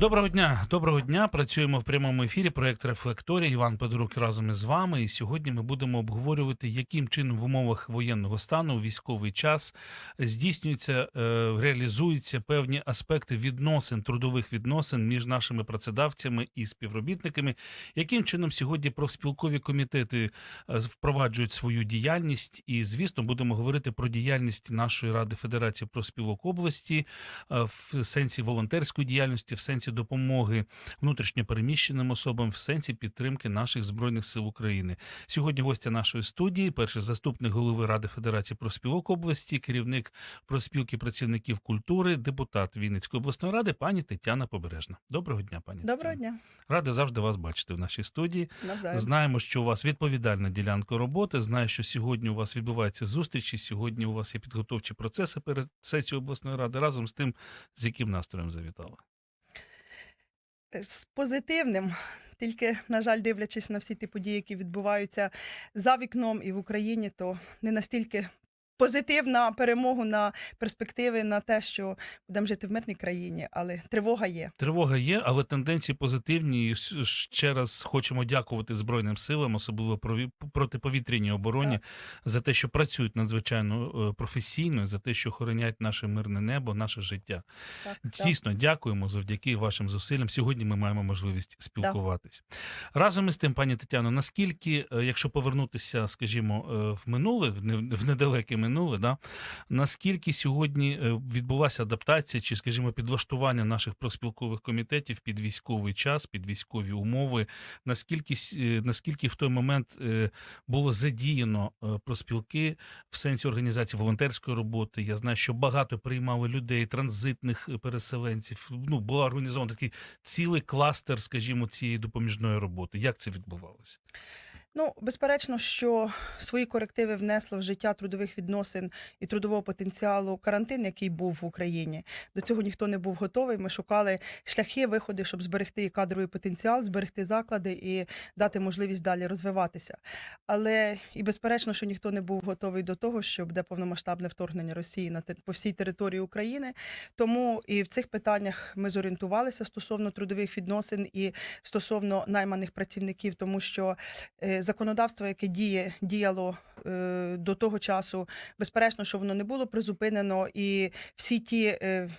Доброго дня, доброго дня. Працюємо в прямому ефірі. Проект Рефлекторія. Іван Подорук разом із вами. І сьогодні ми будемо обговорювати, яким чином в умовах воєнного стану у військовий час здійснюються, е, реалізуються певні аспекти відносин, трудових відносин між нашими працедавцями і співробітниками. Яким чином сьогодні профспілкові комітети е, впроваджують свою діяльність? І звісно, будемо говорити про діяльність нашої ради Федерації профспілок області е, в сенсі волонтерської діяльності, в сенсі допомоги внутрішньопереміщеним особам, в сенсі підтримки наших збройних сил України. Сьогодні гостя нашої студії, перший заступник голови Ради Федерації профспілок області, керівник проспілки працівників культури, депутат Вінницької обласної ради, пані Тетяна Побережна. Доброго дня, пані Доброго Тетяно. дня. Рада завжди вас бачити в нашій студії. Навзаєм. Знаємо, що у вас відповідальна ділянка роботи. Знаю, що сьогодні у вас відбуваються зустрічі. Сьогодні у вас є підготовчі процеси перед сесією обласної ради. Разом з тим, з яким настроєм завітали. З позитивним. Тільки, на жаль, дивлячись на всі ті події, які відбуваються за вікном і в Україні, то не настільки позитив на перемогу, на перспективи, на те, що будемо жити в мирній країні, але тривога є. Тривога є, але тенденції позитивні. І ще раз хочемо дякувати Збройним силам, особливо протиповітряній обороні, за те, що працюють надзвичайно е, професійно, за те, що охороняють наше мирне небо, наше життя. Так, Дійсно, дякуємо завдяки вашим зусиллям. Сьогодні ми маємо можливість спілкуватись. Разом із тим, пані Тетяно, наскільки, е, якщо повернутися, скажімо, е, в минуле, в недалеке минуле, да, наскільки сьогодні е, відбулася адаптація чи, скажімо, підлаштування наших проспілкових комітетів під військовий час, під військові умови, наскільки, е, наскільки в той момент е, було задіяно проспілки в сенсі організації волонтерської роботи. Я знаю, що багато приймали людей, транзитних переселенців. Ну, була організована такий цілий кластер, скажімо, цієї допоміжної роботи. Як це відбувалося? Ну, безперечно, що свої корективи внесло в життя трудових відносин і трудового потенціалу карантин, який був в Україні. До цього ніхто не був готовий. Ми шукали шляхи, виходи, щоб зберегти кадровий потенціал, зберегти заклади і дати можливість далі розвиватися. Але і безперечно, що ніхто не був готовий до того, що буде повномасштабне вторгнення Росії на по всій території України. Тому і в цих питаннях ми зорієнтувалися стосовно трудових відносин і стосовно найманих працівників, тому що е, законодавство, яке діє, діяло е, до того часу, безперечно, що воно не було призупинено, і всі ті. е,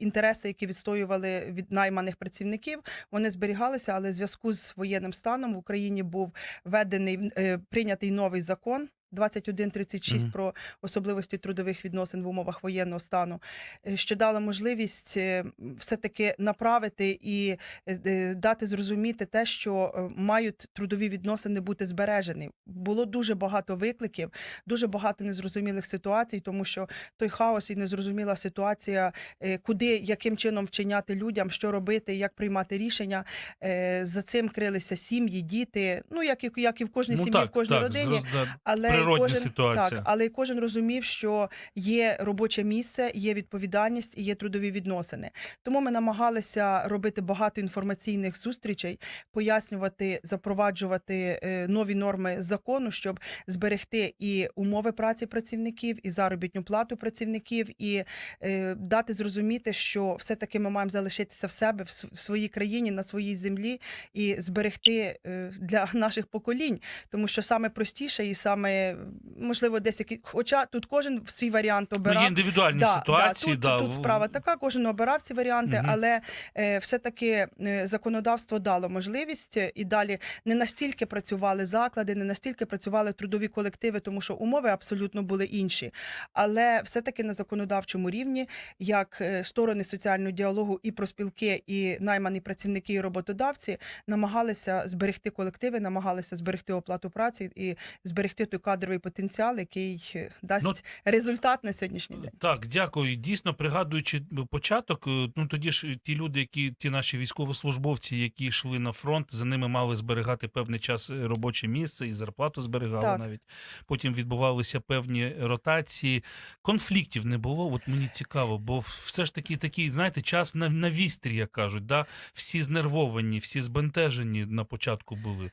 Інтереси, які відстоювали від найманих працівників, вони зберігалися, але в зв'язку з воєнним станом в Україні був введений е, прийнятий новий закон 2136 Мгм. про особливості трудових відносин в умовах воєнного стану, е, що дала можливість е, все-таки направити і е, дати зрозуміти те, що мають трудові відносини бути збережені. Було дуже багато викликів, дуже багато незрозумілих ситуацій, тому що той хаос і незрозуміла ситуація, куди яким чином вчиняти людям, що робити, як приймати рішення. За цим крилися сім'ї, діти. Ну як і як і в кожній сім'ї, в кожній родині. зро- Але Природня кожен, ситуація. Так, але й кожен розумів, що є робоче місце, є відповідальність і є трудові відносини. Тому ми намагалися робити багато інформаційних зустрічей, пояснювати, запроваджувати е, нові норми закону, щоб зберегти і умови праці працівників, і заробітну плату працівників, і е, дати зрозуміти, що все-таки ми маємо залишитися в себе в в своїй країні, на своїй землі і зберегти е, для наших поколінь тому що саме простіше і саме можливо десь які, хоча тут кожен свій варіант Ну, обирав. є індивідуальні Да, ситуації. да, тут, да, тут справа така, кожен обирав ці варіанти, Мгм. але е, все-таки е, законодавство дало можливість е, і далі не настільки працювали заклади, не настільки працювали трудові колективи, тому що умови абсолютно були інші. Але все-таки на законодавчому рівні, як е, сторони соціального діалогу і проспілки, і наймані працівники і роботодавці намагалися зберегти колективи, намагалися зберегти оплату праці і зберегти той кадровий кадровий потенціал, який е, дасть Ну, результат на сьогоднішній день. Так, дякую. Дійсно, пригадуючи початок, е, ну тоді ж ті люди, які ті наші військовослужбовці, які йшли на фронт, за ними мали зберігати певний час е, робоче місце і зарплату зберігали Так. навіть. Потім відбувалися певні ротації. Конфліктів не було. От мені цікаво, бо все ж таки такий, знаєте, час на, на вістрі, як кажуть. Да? Всі знервовані, всі збентежені на початку були.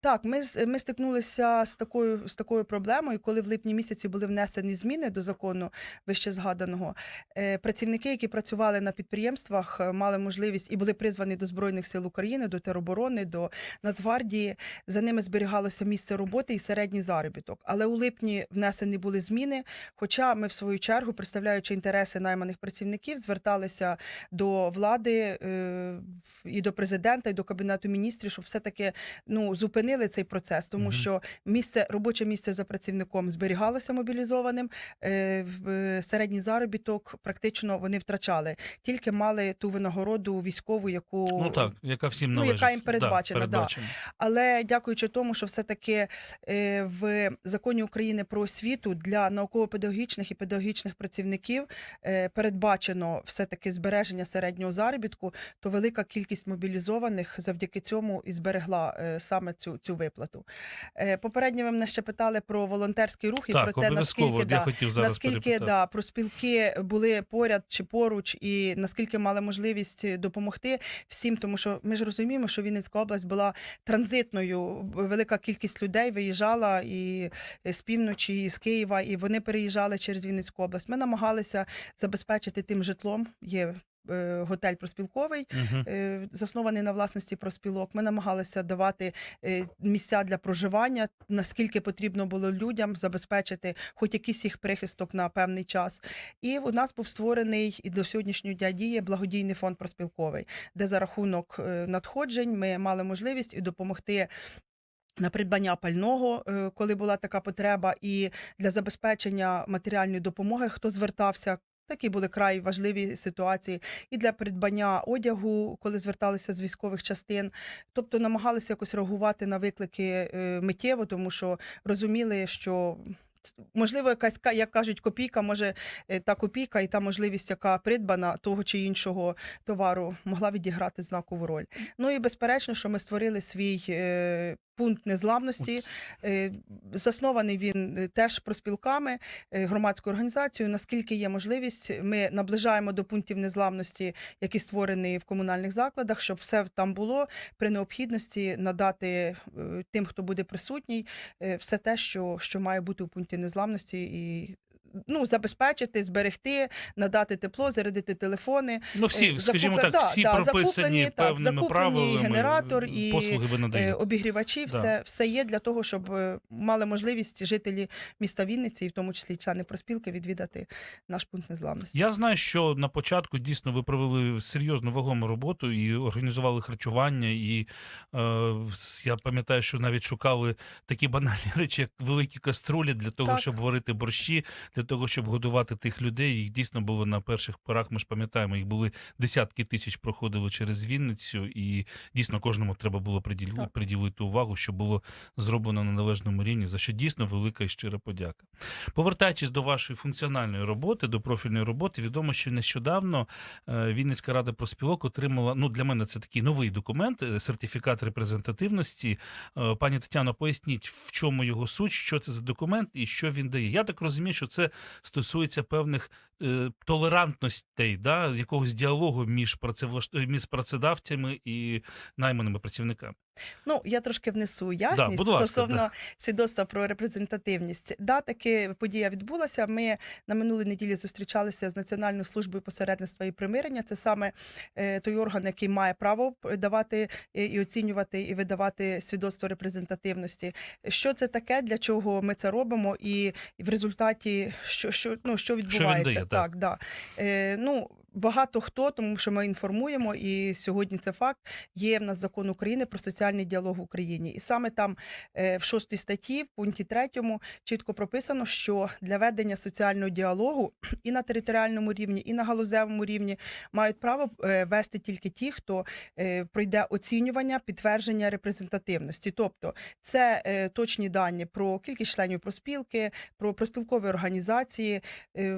Так, ми ми стикнулися з такою з такою проблемою, коли в липні місяці були внесені зміни до закону вище згаданого. Е, Працівники, які працювали на підприємствах, е, мали можливість і були призвані до збройних сил України, до тероборони, до Нацгвардії. За ними зберігалося місце роботи і середній заробіток. Але у липні внесені були зміни. Хоча ми, в свою чергу, представляючи інтереси найманих працівників, зверталися до влади е, і до президента, і до кабінету міністрів, щоб все таки ну зупинили цей процес, тому Мгм. що місце робоче місце за працівником зберігалося мобілізованим. е, е, Середній заробіток практично вони втрачали, тільки мали ту винагороду військову, яку Ну так, яка всім Ну, яка їм передбачена, да. передбачена. але дякуючи тому, що все таки е, в законі України про освіту для науково-педагогічних і педагогічних працівників е, передбачено все таки збереження середнього заробітку, то велика кількість мобілізованих завдяки цьому і зберегла саме цю, цю виплату. Е, Попередньо ви мене ще питали про волонтерський рух і Так, про те, наскільки да, хотів зараз наскільки да, профспілки були поряд чи поруч, і наскільки мали можливість допомогти всім, тому що ми ж розуміємо, що Вінницька область була транзитною. Велика кількість людей виїжджала і з півночі, і з Києва, і вони переїжджали через Вінницьку область. Ми намагалися забезпечити тим житлом. Є е, готель проспілковий, е, заснований на власності проспілок. Ми намагалися давати е, місця для проживання, наскільки потрібно було людям забезпечити хоч якийсь їх прихисток на певний час. І у нас був створений і до сьогоднішнього дня діє благодійний фонд проспілковий, де за рахунок е, надходжень ми мали можливість і допомогти. На придбання пального, е, коли була така потреба, і для забезпечення матеріальної допомоги, хто звертався, такі були край важливі ситуації, і для придбання одягу, коли зверталися з військових частин. Тобто намагалися якось реагувати на виклики е, миттєво, тому що розуміли, що. Можливо, якась як кажуть, копійка, може е, та копійка і та можливість, яка придбана того чи іншого товару, могла відіграти знакову роль. Ну і безперечно, що ми створили свій е, пункт незламності. Е, Заснований він е, теж проспілками, е, громадською організацією. Наскільки є можливість, ми наближаємо до пунктів незламності, які створені в комунальних закладах, щоб все там було при необхідності надати тим, хто буде присутній, все те, що, що має бути у пункті незламності, і ну забезпечити, зберегти, надати тепло, зарядити телефони. Ну, всі, Е, скажімо так, всі да, прописані так, певними закуплені правилами. генератор і, послуги ви Е, надаєте. обігрівачі, Да. все, все є для того, щоб е, мали можливість жителі міста Вінниці, і в тому числі члени проспілки, відвідати наш пункт незламності. Я знаю, що на початку дійсно ви провели серйозну вагому роботу і організували харчування. І е, я пам'ятаю, що навіть шукали такі банальні речі, як великі каструлі для того, Так. щоб варити борщі, для того, щоб годувати тих людей. Їх дійсно було на перших порах. Ми ж пам'ятаємо, їх були десятки тисяч проходили через Вінницю, і дійсно кожному треба було приділити, приділити увагу, що було зроблено на належному рівні, за що дійсно велика і щира подяка. Повертаючись до вашої функціональної роботи, до профільної роботи, відомо, що нещодавно е, Вінницька рада проспілок отримала. Ну для мене це такий новий документ, е, сертифікат репрезентативності. Е, Пані Тетяно, поясніть, в чому його суть, що це за документ і що він дає. Я так розумію, що це стосується певних е, толерантностей, да, якогось діалогу між працевлаш- працедавцями і найманими працівниками. Ну я трошки внесу ясність будь ласка, стосовно да. свідоцтва про репрезентативність. Да, таки подія відбулася. Ми на минулій неділі зустрічалися з Національною службою посередництва і примирення. Це саме е, той орган, який має право давати е, і оцінювати і видавати свідоцтво репрезентативності. Що це таке, для чого ми це робимо, і в результаті що, що, ну, що відбувається? дає, так. так, да. Е, ну, багато хто, тому що ми інформуємо, і сьогодні це факт. Є в нас закон України про соціальний діалог в Україні, і саме там е, в шостій статті, в пункті третьому, чітко прописано, що для ведення соціального діалогу і на територіальному рівні, і на галузевому рівні мають право е, вести тільки ті, хто е, пройде оцінювання, підтвердження репрезентативності. Тобто, це точні дані про кількість членів проспілки, про проспілкові організації,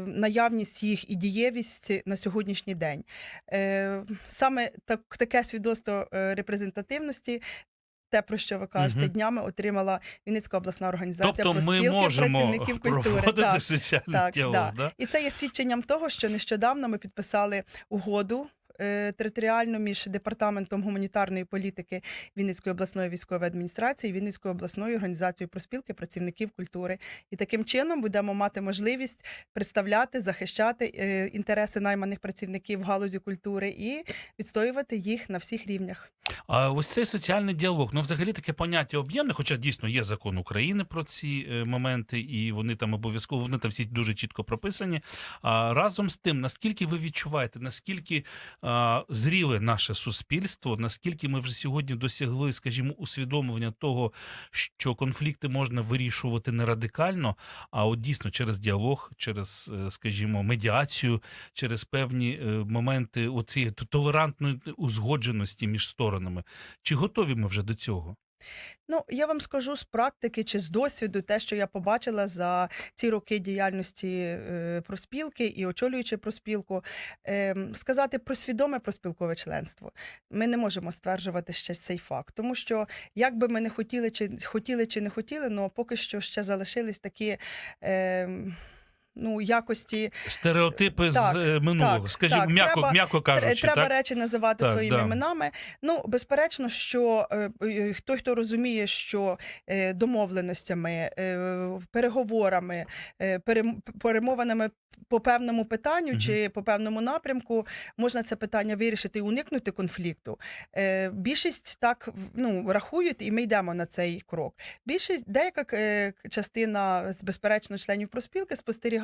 наявність їх і дієвість на сьогоднішній день. Е, Саме так, таке свідоцтво е, репрезентативності. Те, про що ви кажете, угу. днями отримала Вінницька обласна організація Тобто ми можемо працівників культури. Так. так, діалог. так. Да? І це є свідченням того, що нещодавно ми підписали угоду. Е, Територіально між департаментом гуманітарної політики Вінницької обласної військової адміністрації, Вінницькою обласною організацією проспілки працівників культури, і таким чином будемо мати можливість представляти, захищати е, інтереси найманих працівників в галузі культури і відстоювати їх на всіх рівнях. А ось цей соціальний діалог, ну взагалі таке поняття об'ємне, хоча дійсно є закон України про ці е, моменти, і вони там обов'язково вони там всі дуже чітко прописані. А разом з тим, наскільки ви відчуваєте, наскільки зріле наше суспільство, наскільки ми вже сьогодні досягли, скажімо, усвідомлення того, що конфлікти можна вирішувати не радикально, а от дійсно через діалог, через, е, скажімо, медіацію, через певні е, моменти оцієї толерантної узгодженості між сторонами. Чи готові ми вже до цього? Ну, я вам скажу з практики чи з досвіду, те, що я побачила за ці роки діяльності е, проспілки і очолюючи проспілку, е, сказати про свідоме проспілкове членство. Ми не можемо стверджувати ще цей факт, тому що як би ми не хотіли, чи хотіли чи не хотіли, але поки що ще залишились такі. Е, Ну, якості Стереотипи Так, з е, минулого, так, скажімо, так. м'яко, Треба- м'яко кажучи, треба так? речі називати Так, своїми да. іменами. Ну, безперечно, що е, е, той, хто розуміє, що е, домовленостями, е, переговорами, е, перем- перемовинами по певному питанню Мгм. чи по певному напрямку можна це питання вирішити і уникнути конфлікту. Е, Більшість так ну, рахують, і ми йдемо на цей крок. Більшість деяка е, частина з безперечно членів проспілки спостерігає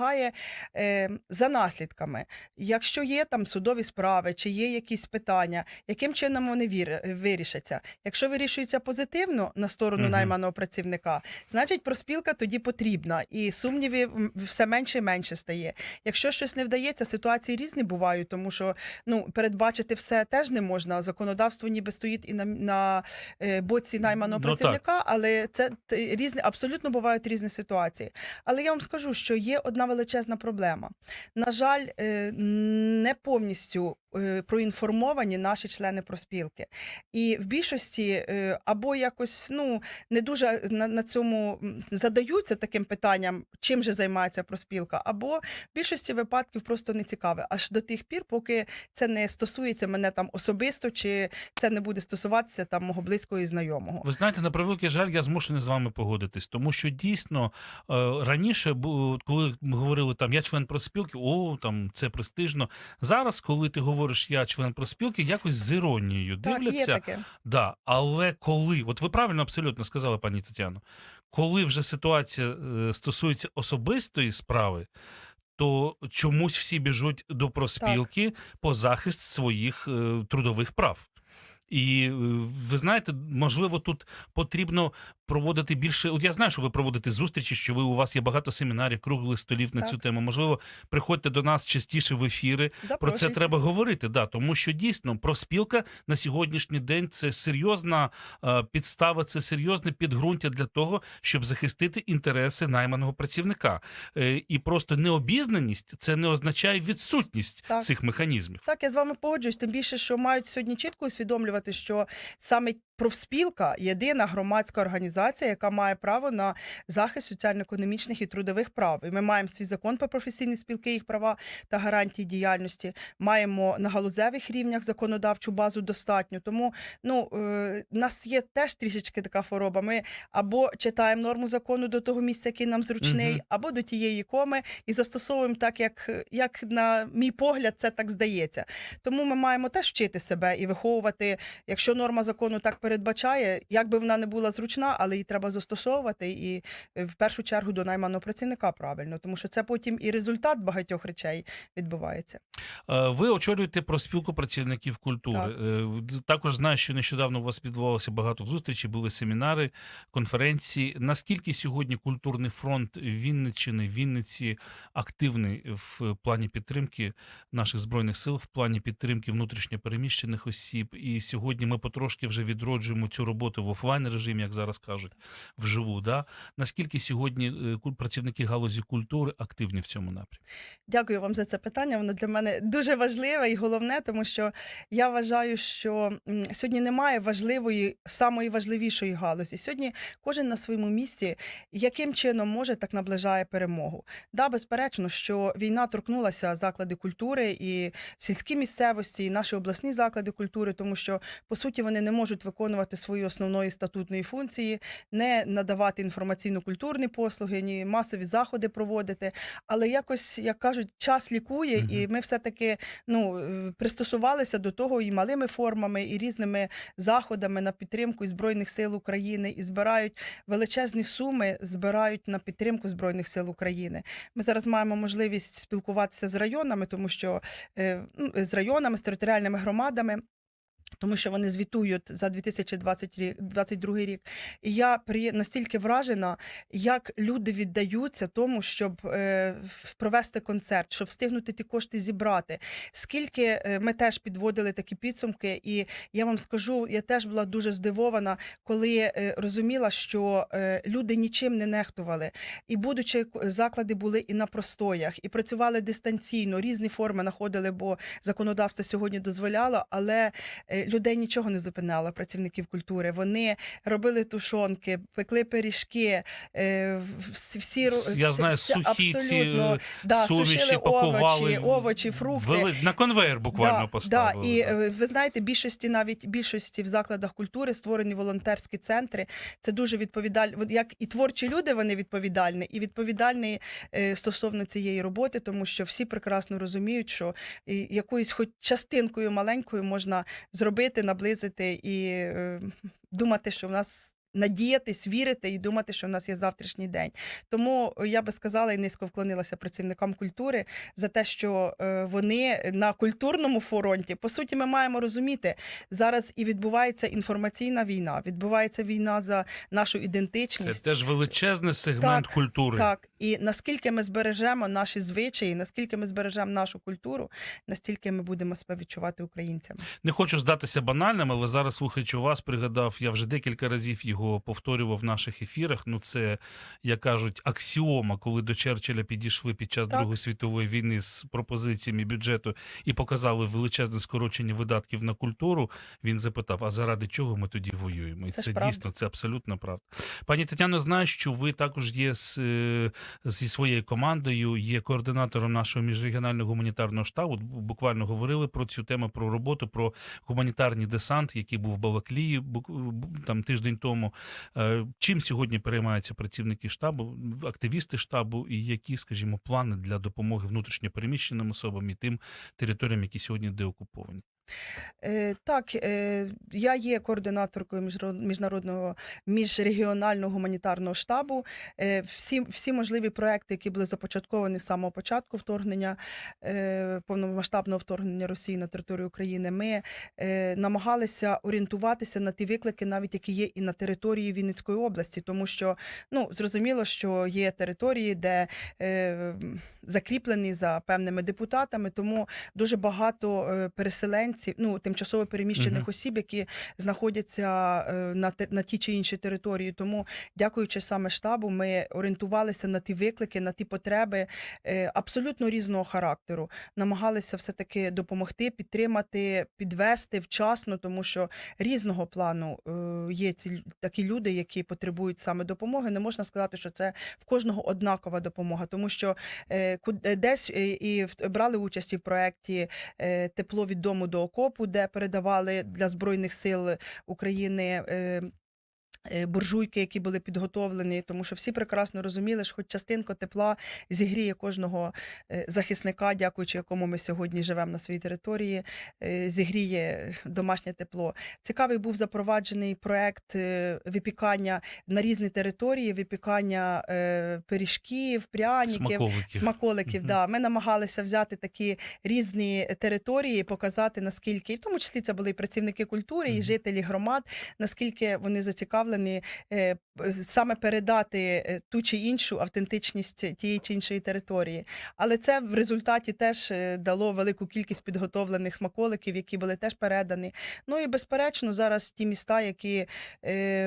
е, за наслідками. Якщо є там судові справи, чи є якісь питання, яким чином вони вір- вирішаться? Якщо вирішується позитивно на сторону Мгм. найманого працівника, значить проспілка тоді потрібна, і сумнівів все менше і менше стає. Якщо щось не вдається, ситуації різні бувають, тому що ну передбачити все теж не можна. Законодавство ніби стоїть і на, на е, боці найманого Ну, так. працівника, але це різні абсолютно бувають різні ситуації. Але я вам скажу, що є одна величезна проблема. На жаль, е, не повністю проінформовані наші члени проспілки. І в більшості е, або якось ну не дуже на, на цьому задаються таким питанням, чим же займається проспілка, або в більшості випадків просто не цікаве, аж до тих пір, поки це не стосується мене там особисто, чи це не буде стосуватися там мого близького і знайомого. Ви знаєте, на превеликий жаль, я змушений з вами погодитись, тому що дійсно е, раніше, коли ми говорили там я член проспілки, о, там це престижно. Зараз, коли ти говориш я член проспілки, якось з іронією Так, є дивляться. таке. Да, але коли, от ви правильно абсолютно сказали, пані Тетяно, коли вже ситуація е, стосується особистої справи, то чомусь всі біжуть до проспілки по захист своїх е, трудових прав. І е, ви знаєте, можливо, тут потрібно проводити більше. От я знаю, що ви проводите зустрічі, що ви у вас є багато семінарів, круглих столів на Так. цю тему. Можливо, приходьте до нас частіше в ефіри. Про це треба говорити, да, тому що дійсно проспілка на сьогоднішній день це серйозна е, підстава, це серйозне підґрунтя для того, щоб захистити інтереси найманого працівника. Е, і просто необізнаність це не означає відсутність Так. цих механізмів. Так, я з вами погоджуюсь. Тим більше, що мають сьогодні чітко усвідомлювати, що саме профспілка єдина громадська організація, яка має право на захист соціально-економічних і трудових прав. І ми маємо свій закон про професійні спілки, їх права та гарантії діяльності. Маємо на галузевих рівнях законодавчу базу достатньо. Тому ну е, нас є теж трішечки така хвороба. Ми або читаємо норму закону до того місця, який нам зручний, Мгм. або до тієї коми, і застосовуємо так, як, як на мій погляд, це так здається. Тому ми маємо теж вчити себе і виховувати, якщо норма закону так передбачає, як би вона не була зручна, але її треба застосовувати і е, в першу чергу до найманого працівника правильно, тому що це потім і результат багатьох речей відбувається. Е, Ви очолюєте проспілку працівників культури. Так. Е, Також знаю, що нещодавно у вас відбувалося багато зустрічей, були семінари, конференції. Наскільки сьогодні культурний фронт Вінниччини, Вінниці активний в плані підтримки наших збройних сил, в плані підтримки внутрішньопереміщених осіб? І сьогодні ми потрошки вже відроджуємо цю роботу в офлайн режимі, як зараз кажуть, вживу. Да? Наскільки сьогодні е, працівники галузі культури активні в цьому напрямку? Дякую вам за це питання. Воно для мене дуже важливе і головне, тому що я вважаю, що сьогодні немає важливої, самої важливішої галузі. Сьогодні кожен на своєму місці, яким чином може, так наближає перемогу. Да, безперечно, що війна торкнулася заклади культури і в сільській місцевості, і наші обласні заклади культури, тому що по суті вони не можуть виконувати свої основної статутної функції, не надавати інформаційно-культурні послуги, ні масові заходи проводити. Але якось, як кажуть, час лікує, Мгм. і ми все-таки ну, е, пристосувалися до того і малими формами, і різними заходами на підтримку і Збройних сил України, і збирають величезні суми, збирають на підтримку Збройних сил України. Ми зараз маємо можливість спілкуватися з районами, тому що е, ну, з районами, з територіальними громадами. Тому що вони звітують за 2022 рік. І я при настільки вражена, як люди віддаються тому, щоб е, провести концерт, щоб встигнути ті кошти зібрати. Скільки е, ми теж підводили такі підсумки, і я вам скажу, я теж була дуже здивована, коли е, розуміла, що люди нічим не нехтували. І будучи заклади були і на простоях, і працювали дистанційно, різні форми знаходили, бо законодавство сьогодні дозволяло, але людей нічого не зупиняло, працівників культури. Вони робили тушонки, пекли пиріжки, е, всі, всі Я всі- знаю, всі- сухі ці абсолютно, е, да, суміші сушили овочі, овочі, фрукти. вели- на конвейер буквально Да, поставили. Да, і е, ви знаєте, більшості навіть більшості в закладах культури створені волонтерські центри. Це дуже відповідальні. От як і творчі люди, вони відповідальні, і відповідальні стосовно цієї роботи, тому що всі прекрасно розуміють, що якоюсь хоч частинкою маленькою можна зробити, наблизити і е, думати, що в нас. Надіятись, вірити і думати, що в нас є завтрашній день. Тому я би сказала і низько вклонилася працівникам культури за те, що е, вони на культурному фронті, по суті, ми маємо розуміти, зараз і відбувається інформаційна війна, відбувається війна за нашу ідентичність. Це теж величезний сегмент Так, культури. Так, і наскільки ми збережемо наші звичаї, наскільки ми збережемо нашу культуру, настільки ми будемо себе відчувати українцями. Не хочу здатися банальним, але зараз, слухаючи вас, пригадав, я вже декілька разів його повторював в наших ефірах. Ну, це, як кажуть, аксіома, коли до Черчилля підійшли під час Так. Другої світової війни з пропозиціями бюджету і показали величезне скорочення видатків на культуру. Він запитав: а заради чого ми тоді воюємо? І Це це, правда. дійсно це абсолютно правда. Пані Тетяно, знаю, що ви також є з, е, зі своєю командою, є координатором нашого міжрегіонального гуманітарного штабу. Буквально говорили про цю тему, про роботу, про гуманітарний десант, який був в Балаклії там тиждень тому. Е, Чим сьогодні переймаються працівники штабу, активісти штабу, і які, скажімо, плани для допомоги внутрішньопереміщеним особам і тим територіям, які сьогодні деокуповані? Е, так, е, я є координаторкою міжнародного міжрегіонального гуманітарного штабу. Е, всі, всі можливі проекти, які були започатковані з самого початку вторгнення, повномасштабного вторгнення Росії на територію України, ми намагалися орієнтуватися на ті виклики, навіть які є і на території Вінницької області, тому що ну зрозуміло, що є території, де закріплені за певними депутатами, тому дуже багато е, переселенців, ну тимчасово переміщених Мгм. осіб, які знаходяться е, на на ті чи інші території. Тому, дякуючи саме штабу, ми орієнтувалися на ті виклики, на ті потреби е, абсолютно різного характеру. Намагалися все таки допомогти, підтримати, підвести вчасно, тому що різного плану е, є ці такі люди, які потребують саме допомоги. Не можна сказати, що це в кожного однакова допомога, тому що десь і в- брали участь і в проєкті Тепло від дому до окопу, де передавали для збройних сил України. Е, Буржуйки, які були підготовлені, тому що всі прекрасно розуміли, що хоч частинка тепла зігріє кожного е, захисника, дякуючи якому ми сьогодні живемо на своїй території, е, зігріє домашнє тепло. Цікавий був запроваджений проект випікання на різні території, випікання пиріжків, пряників, Смаковиків. смаколиків. Мгм. Да. Ми намагалися взяти такі різні території, показати наскільки, в тому числі це були і працівники культури, і жителі громад, наскільки вони зацікавлені е, саме передати е, ту чи іншу автентичність тієї чи іншої території. Але це в результаті теж е, дало велику кількість підготовлених смаколиків, які були теж передані. Ну і безперечно, зараз ті міста, які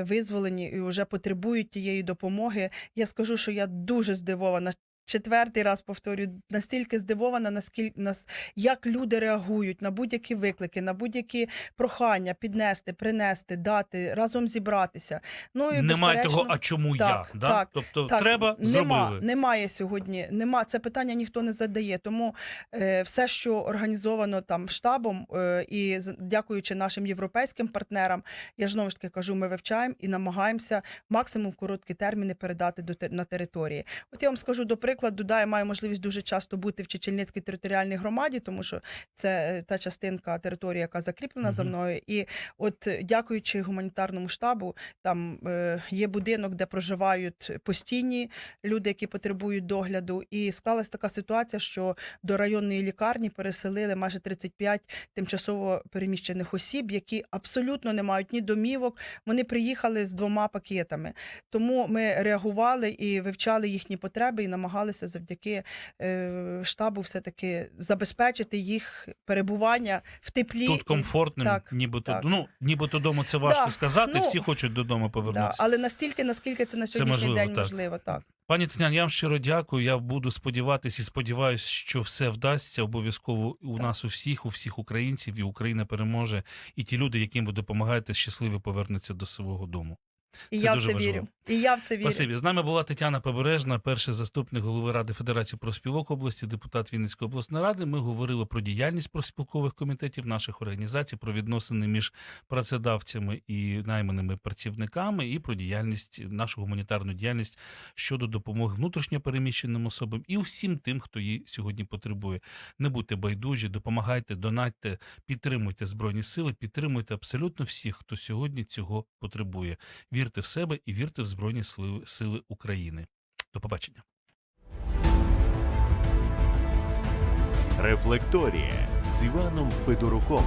визволені і вже потребують тієї допомоги. Я скажу, що я дуже здивована. Четвертий раз повторюю, настільки здивована, наскільки нас як люди реагують на будь-які виклики, на будь-які прохання піднести, принести, дати, разом зібратися. Ну і Немає того, а чому так, я? Да? так, тобто так, треба, нема, зробили. Немає сьогодні. Нема це питання ніхто не задає. Тому е, все, що організовано там штабом, е, і дякуючи нашим європейським партнерам, я ж знову ж таки кажу, ми вивчаємо і намагаємося максимум в короткі терміни передати до на території. От я вам скажу до прикладу, да, я маю можливість дуже часто бути в Чечельницькій територіальній громаді, тому що це е, та частинка території, яка закріплена за мною. І от е, дякуючи гуманітарному штабу, там е, є будинок, де проживають постійні люди, які потребують догляду. І склалась така ситуація, що до районної лікарні переселили майже 35 тимчасово переміщених осіб, які абсолютно не мають ні домівок. Вони приїхали з двома пакетами. Тому ми реагували і вивчали їхні потреби і намагалися завдяки е, штабу все таки забезпечити їх перебування в теплі. Тут комфортним, так, нібито так. ну нібито додому це важко Да, сказати. ну, всі хочуть додому Да, але настільки, наскільки це на Це сьогоднішній можливо, день так. можливо, так. Пані Тетяна, я вам щиро дякую. Я буду сподіватися і сподіваюся, що все вдасться обов'язково у Так. нас у всіх, у всіх українців, і Україна переможе. І ті люди, яким ви допомагаєте, щасливі повернуться до свого дому. І Це я в це важливо. вірю. І я в це вірю. Спасибі. З нами була Тетяна Побережна, перший заступник голови Ради Федерації профспілок області, депутат Вінницької обласної ради. Ми говорили про діяльність профспілкових комітетів наших організацій, про відносини між працедавцями і найманими працівниками, і про діяльність нашу гуманітарну діяльність щодо допомоги внутрішньо переміщеним особам і всім тим, хто її сьогодні потребує. Не будьте байдужі, допомагайте, донатьте, підтримуйте збройні сили, підтримуйте абсолютно всіх, хто сьогодні цього потребує. Вірте в себе і вірте в Збройні Сили, України. До побачення. Рефлекторія з Іваном Федоруком.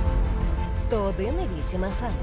101,8 FM.